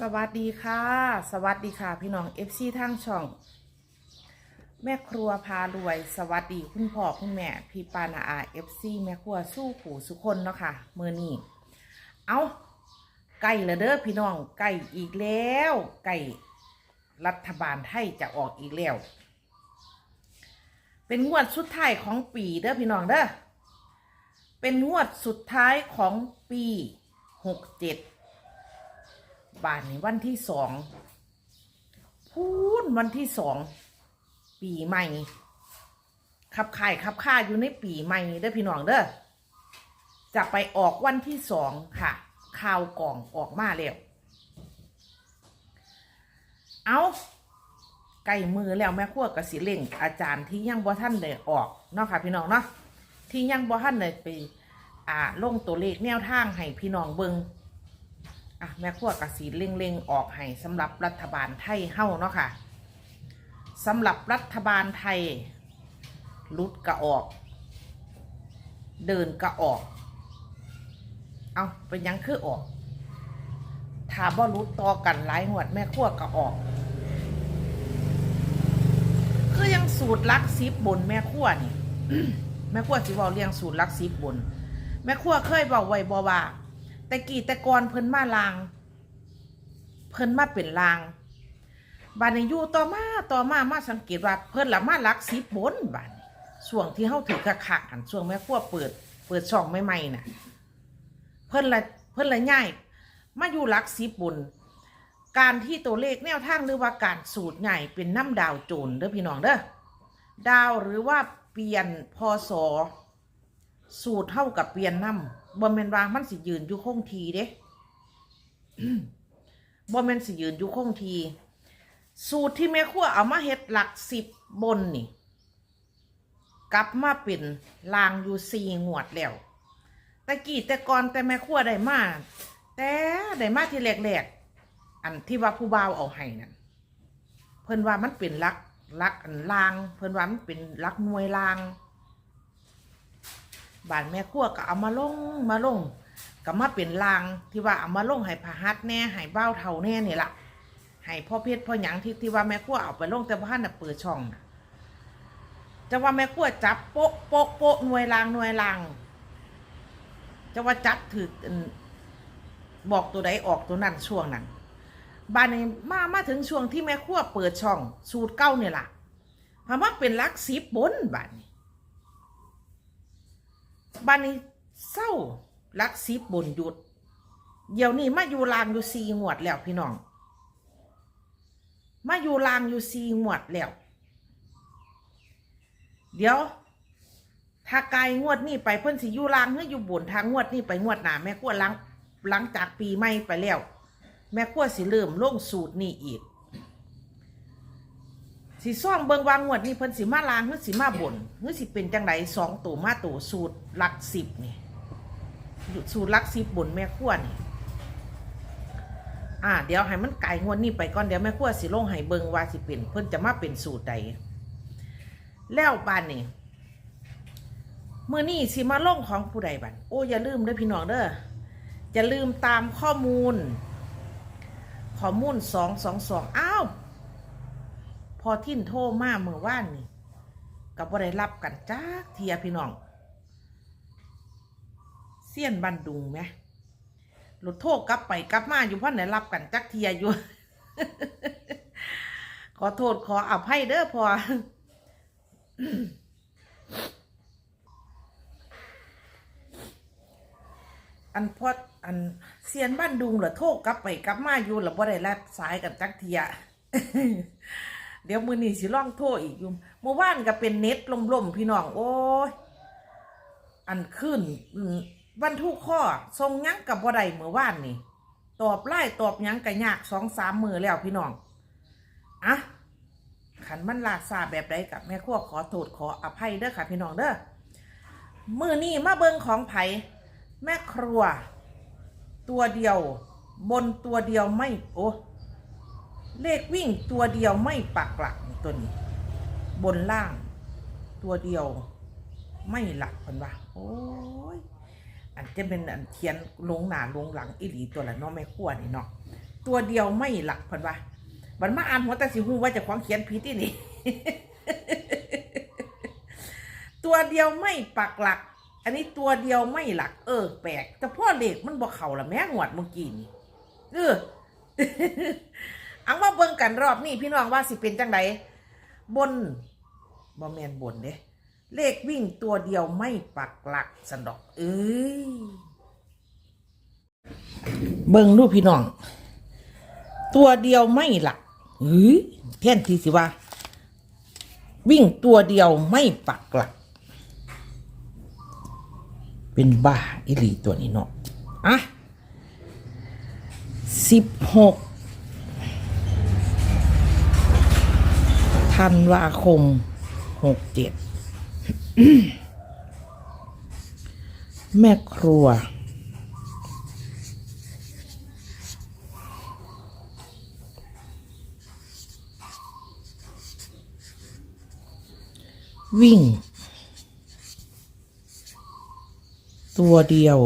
สวัสดีค่ะ สวัสดีค่ะ พี่น้องเอฟซีทางช่อง แม่ครัวพารวย สวัสดีคุณพ่อคุณแม่ พี่ปานาอาเอฟซีแม่ครัวสู้ขู่สุคนเนาะค่ะมือนี้เอาไก่ละเด้อพี่น้องไก่อีกแล้วไก่รัฐบาลไทยจะออกอีกแล้ว เป็นงวดสุดท้ายของปีเด้อพี่น้องเด้อเป็นงวดสุดท้ายของปีหกเจ็ด บานนี้วันที่สองพูนวันที่สองปีใหม่ขับข่ายขับข่าอยู่ในปีใหม่เด้อพี่น้องเด้อจะไปออกวันที่สองค่ะข่าวกล่องออกมาแล้วเอาใกล้มือแล้วแม่ขั้วกสิเล่งอาจารย์ที่ยังบ่ท่านได้ออกเนาะค่ะ พี่น้องเนาะที่ยังบ่ท่านได้ไปอ่าลงตัวเลขแนวทางให้พี่น้องเบิง อะแม่ขั้วกสีเล็งๆออกให้สำหรับรัฐบาลไทยเฮ้าเนาะค่ะสำหรับรัฐบาลไทยลุดกระออก เดินกระออก เอาเป็นยังคือออกถาบ่รุดต่อกันหลายหวดแม่ขั้วกระออกคือยังสูตรลักซิบบนแม่ขั้วนี่แม่ขั้วสิเว้าเรียงสูตรลักซิบบน แม่ขั้วเคยบอกไว้บ่ว่า แต่กี่แต่ก่อนเพิ่นมาลาง เพิ่นมาเป็นลางบานนี้อยู่ต่อมาต่อมามาสังเกตว่าเพิ่นละมาลักสิบบนบานช่วงที่เฮาถือกระขักอันช่วงแม่ครัวเปิด เปิดช่องใหม่ๆน่ะ เพิ่นละเพิ่นละง่ายมาอยู่ลักสิบบนการที่ตัวเลขแนวทางหรือว่าการสูตรใหญ่เป็นน้ำดาวโจรเด้อพี่น้องเด้อดาวหรือว่าเปลี่ยนพศสูตรเท่ากับเปลี่ยนน้ำ บ่แม่นว่ามันสิยืนอยู่คงทีเด้บ่แม่นสิยืนอยู่คงที สูตรที่แม่ครัวเอามาเฮ็ดหลักสิบบนนี่ กลับมาเป็นลางอยู่สี่งวดแล้วแต่กี่แต่ก่อนแต่แม่ครัวได้มาแต่ได้มาที่แรกๆอันที่ว่าผู้บ่าวเอาให้นั่นเพิ่นว่ามันเป็นลักลักอันลาง เพิ่นว่ามันเป็นลักหน่วยลาง บ้านแม่ครัวก็เอามาลงมาลงก็มาเป็นลางที่ว่าเอามาลงให้พาหัดแน่ให้เบ้าเท่าแน่นี่ล่ะให้พ่อเพชรพ่อหยังที่ที่ว่าแม่ครัวเอาไปลงแต่บ้านน่ะเปิดช่องน่ะจะว่าแม่ครัวจับโป๊ะโป๊ะโป๊ะหน่วยลางหน่วยลางจะว่าจับถือบอกตัวใดออกตัวนั้นช่วงนั้นบ้านนี้มามาถึงช่วงที่แม่ครัวเปิดช่อง สูตรเก้าเนี่ยล่ะพามาเป็นลักสิบบนบ้านนี้ บ้านนี้เศร้าลักซิบบนหยุด เดี๋ยวนี้มาอยู่ลางอยู่ซีงวดแล้วพี่น้อง มาอยู่ลางอยู่ซีงวดแล้ว เดี๋ยว ถ้าไกลงวดนี้ไปเพิ่นสิอยู่ลางเฮ้ยอยู่บนทางงวดนี้ไปงวดหนาแม่ขั้วหลังหลังจากปีใหม่ไปแล้ว แม่ขั้วสิเริ่มลงสูตรนี่อีก สิซ่องเบิงวางงวดนี่เพิ่นสิมาลางหรือสิมาบนหรือสิเป็นจังไดสองตัวมาตัวสูตรหลักสิบนี่สูตรหลักสิบบนแม่ขั้วนี่อ่าเดี๋ยวให้มันไก่งวดนี้ไปก่อนเดี๋ยวแม่ขั้วสิลงให้เบิงว่าสิเป็นเพิ่นจะมาเป็นสูตรใดแล้วบานนี่เมื่อนี่สิมาลงของผู้ใดบันโอ้อย่าลืมเด้อพี่น้องเด้ออย่าลืมตามข้อมูล ข้อมูลสองสองสองอ้าว พอทิ้นโทรมาเมื่อวานนี่กับบ่ได้รับกันจ้าเทียพี่น้องเสี้ยนบันดุงไหมรถโทรกลับไปกลับมาอยู่เพราะไหนรับกันจักเทียอยู่ ขอโทษขออภัยเด้อพออันพอดอันเสียนบ้านดุงเหรอโทรกลับไปกลับมาอยู่หรือบ่ได้รับสายกันจักเทีย เดี๋ยวมือนี้สิล่องโทรอีกอยู่เมื่อวานก็เป็นเน็ตล่มๆพี่น้องโอ้ยอันขึ้นวันทุกข้อทรงยังกับบ่ได้เมื่อวานนี่ตอบไล่ตอบยังก็ยากสองสามมือแล้วพี่น้องอะขันมันลาซาแบบใดกับแม่ครัวขอโทษขออภัยเด้อค่ะพี่น้องเด้อมือนี่มาเบิงของไผแม่ครัว ตัวเดียว บนตัวเดียวไม่โอ้ เลขวิ่งตัวเดียวไม่ปักหลักตัวนี้ บนล่าง ตัวเดียว ไม่หลักเพิ่นว่าโอ้ยอันจะเป็นอันเทียนลงหนาลงหลังอีหลีตัวละเนาะแม่ขั้วนี่เนาะตัวเดียวไม่หลักเพันว่าบันมาอ่านหัวต่สิหูว่าจะของเขียนผิดที่นี่ตัวเดียวไม่ปักหลัก อันนี้ตัวเดียวไม่หลัก เออ แปลกแต่พ่อเลขมันบอกเข่าละแม่งวดเมื่อกี้นี่เออ เอามาเบิ่งกันรอบนี้พี่น้องว่าสิเป็นจังไดบนบ่แมนบนเด้เลขวิ่งตัวเดียวไม่ปักหลักสันดอก เอ้ยเบิ่งดูพี่น้อง ตัวเดียวไม่หลักเฮ้ยแท่นทีสิว่า วิ่งตัวเดียวไม่ปักหลัก เป็นบ้าอิลีตัวนี้เนาะอะสิบหก ธันวาคมหกเจ็ดแม่ครัว วิ่ง ตัวเดียว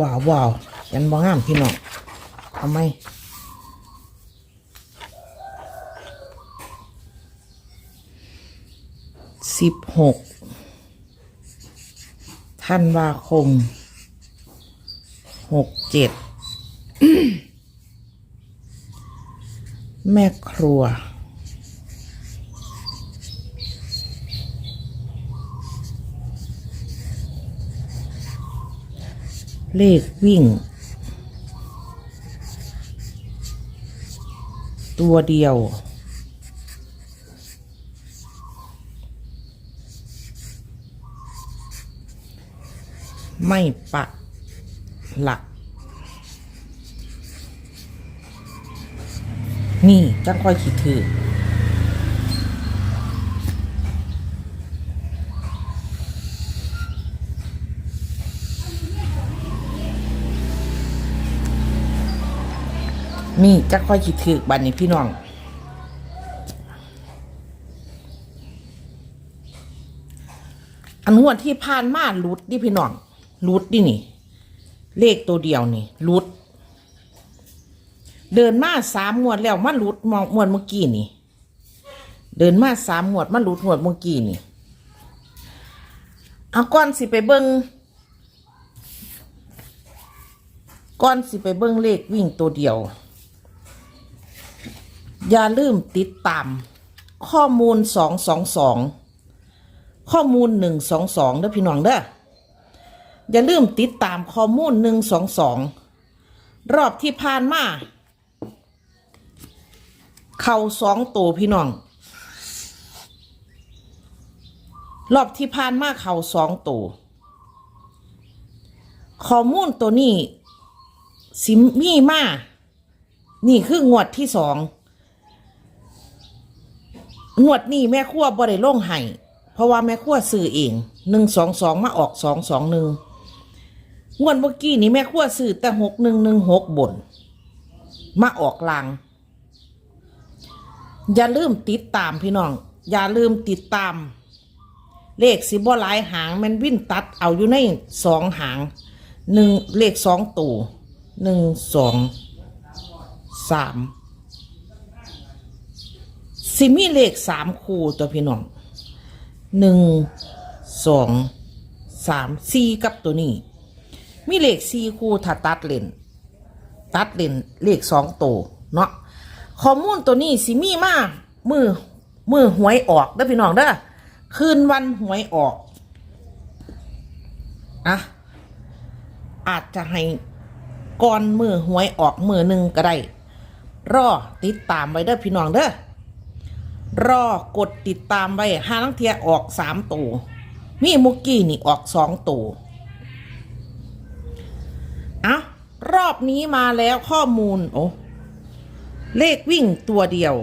ว้าวว้าวยันบ้งามพี่น้องทำไมสิบหกธันวาคมหกเจ็ดแม่ครัว เลขวิ่ง ตัวเดียว ไม่ปักหลัก นี่จังค่อยคิดถือ นี่จะค่อยคิดถือบันนี้พี่น้องอันงวดที่ผ่านมาลุดดิพี่น้องลุดดินี่ เลขตัวเดียวนี่ลุด เดินมาสามงวดแล้วมาหลุดมองงวดเมื่อกี้นี่ เดินมาสามงวดมาหลุดงวดเมื่อกี้นี่เอาก่อนสิไปเบิงก่อนสิไปเบิ้งเลขวิ่งตัวเดียว อย่าลืมติดตาม ข้อมูลสองสองสองข้อมูลหนึ่งสองสองเด้อพี่น้องเด้ออย่าลืมติดตามข้อมูลหนึ่งสองสองรอบที่ผ่านมา เข่าสองตัวพี่น้อง รอบที่ผ่านมาเข่าสองตัวข้อมูลตัวนี้ สิมีมา นี่คืองวดที่สอง งวดนี้แม่ขั้วบ่ได้ลงให้เพราะว่าแม่ขั้วซื้อเองหนึ่งสองสองมาออกสองสองหนึ่งงวดเมื่อกี้นี้แม่ขั้วซื้อแต่หกหนึ่งหนึ่งหกบนมาออกลาง อย่าลืมติดตามพี่น้อง อย่าลืมติดตาม เลขสิบหลายหางมันวิ่นตัดเอาอยู่ในสองหางหนึ่งเลขสองตัวหนึ่งสองสาม สิมีเลขสามคู่ตัวพี่น้องหนึ่งสองสามสี่กับตัวนี้ มีเลขสี่คู่ถ้าตัดเลนตัดเลนเลขสองตัวเนาะข้อมูลตัวนี้สิมีมากมือมือหวยออกเด้อพี่น้องเด้อคืนวันหวยออกอะอาจจะให้ก่อนมือหวยออกมือหนึ่งก็ได้รอติดตามไว้เด้อพี่น้องเด้อ รอกดติดตามไว้ห้าลังเทียออกสามตัวมีมุกกี้นี่ออกสองตัวอะรอบนี้มาแล้วข้อมูล โอ้เลขวิ่งตัวเดียว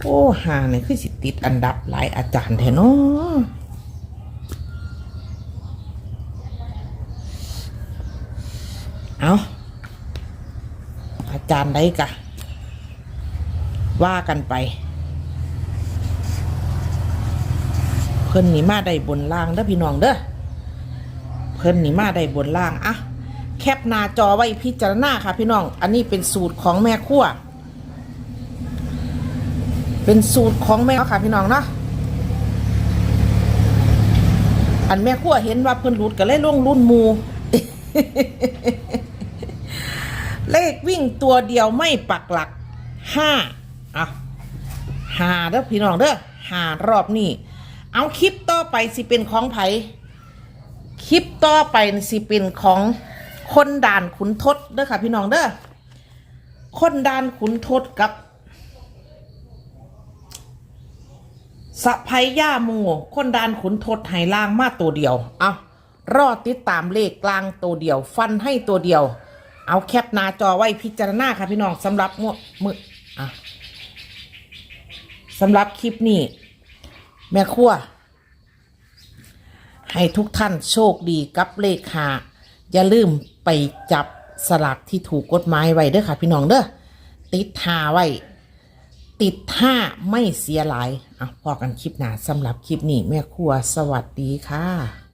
โอ้หาเนี่ยคือสิติดอันดับหลายอาจารย์แท้เนาะเอาอา จารย์ได้กะ ว่ากันไป เพิ่นนี่มาได้บนล่างเด้อพี่น้องเด้อเพิ่นนี่มาได้บนล่างอะแคปหน้าจอไว้พิจารณาค่ะพี่น้อง อันนี้เป็นสูตรของแม่ครัวเป็นสูตรของแม่ค่ะพี่น้องเนาะอันแม่ครัวเห็นว่าเพิ่นรุดก็เลยลงรุ่นมู เลขวิ่งตัวเดียวไม่ปักหลักห้าอะหาเด้อพี่น้องเด้อหารอบนี้เอาคลิปต่อไปสิเป็นของไผคลิปต่อไปสิเป็นของคนด่านขุนทดเด้อค่ะพี่น้องเด้อคนด่านขุนทดกับสะพายย่าโมคนดานขุนทดไหล่างมาตัวเดียว เอารอติดตามเลขกลางตัวเดียว ฟันให้ตัวเดียว เอาแคปหน้าจอไว้พิจารณาค่ะพี่น้องสำหรับมวมืออะสำหรับคลิปนี้ แม่ครัวให้ทุกท่านโชคดีกับเลขหาอย่าลืมไปจับสลากที่ถูกกฎหมายไว้เด้อค่ะ พี่น้องเด้อติดหาไว้ ติดห้าไม่เสียหลายอะพอกันคลิปหนาสำหรับคลิปนี้ แม่ครัวสวัสดีค่ะ